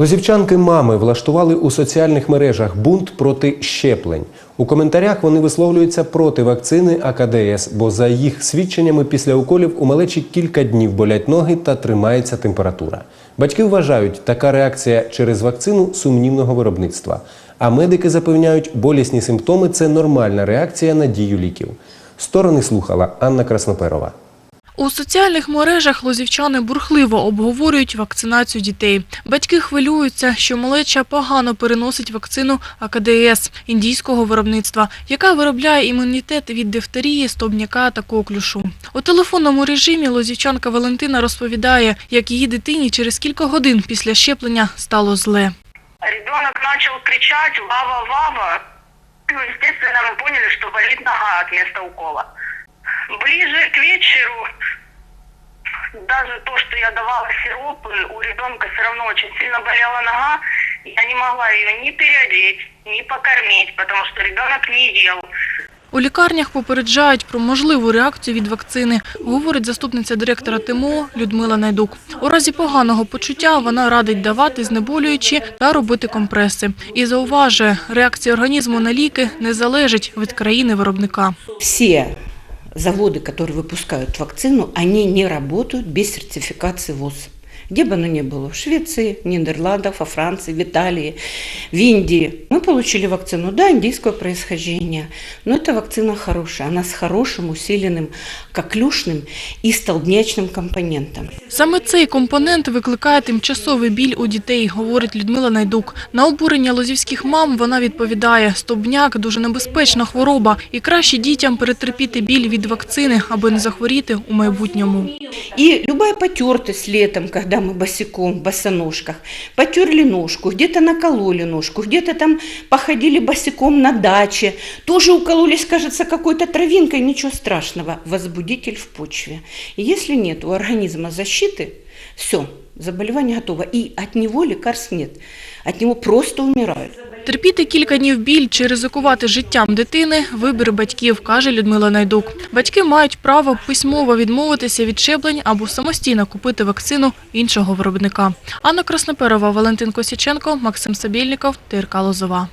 Лозівчанки мами влаштували у соціальних мережах бунт проти щеплень. У коментарях вони висловлюються проти вакцини АКДС, бо за їх свідченнями після уколів у малечі кілька днів болять ноги та тримається температура. Батьки вважають, така реакція через вакцину сумнівного виробництва. А медики запевняють, болісні симптоми це нормальна реакція на дію ліків. Сторони слухала Анна Красноперова. У соціальних мережах лозівчани бурхливо обговорюють вакцинацію дітей. Батьки хвилюються, що малеча погано переносить вакцину АКДС індійського виробництва, яка виробляє імунітет від дифтерії, стовбняка та коклюшу. У телефонному режимі лозівчанка Валентина розповідає, як її дитині через кілька годин після щеплення стало зле. Ребенок начал кричать «Вава, Вава!». Ну, естественно, мы поняли, что нога от места укола. Ближе к вечеру даже то, что я давала сиропы, у ребенка все равно очень сильно болела нога. Я не могла ее ни переодеть, ни покормить, потому что ребенок не ел. У лікарнях попереджають про можливу реакцію від вакцини, говорить заступниця директора ТМО Людмила Найдук. У разі поганого почуття вона радить давати знеболюючі та робити компреси. І зауважує, реакція організму на ліки не залежить від країни виробника. Все заводы, которые выпускают вакцину, они не работают без сертификации ВОЗ. Где бы оно ни было, в Швеции, в Нидерландах, во Франции, в Италии, в Индии. Мы получили вакцину, да, индийского происхождения, но эта вакцина хорошая, она с хорошим усиленным коклюшным и столбнячным компонентом. Саме цей компонент викликає тимчасовий біль у дітей, говорить Людмила Найдук. На обурення лозівських мам вона відповідає, стовбняк – дуже небезпечна хвороба і краще дітям перетерпіти біль від вакцини, аби не захворіти у майбутньому. И любая потертость летом, когда мы босиком, в босоножках, потерли ножку, где-то накололи ножку, где-то там походили босиком на даче, тоже укололись, кажется, какой-то травинкой, ничего страшного, возбудитель в почве. И если нет у организма защиты, все, заболевание готово, и от него лекарств нет, от него просто умирают. Терпіти кілька днів біль чи ризикувати життям дитини – вибір батьків, каже Людмила Найдук. Батьки мають право письмово відмовитися від щеплень або самостійно купити вакцину іншого виробника. Анна Красноперова, Валентин Косіченко, Максим Сабільников, ТРК Лозова.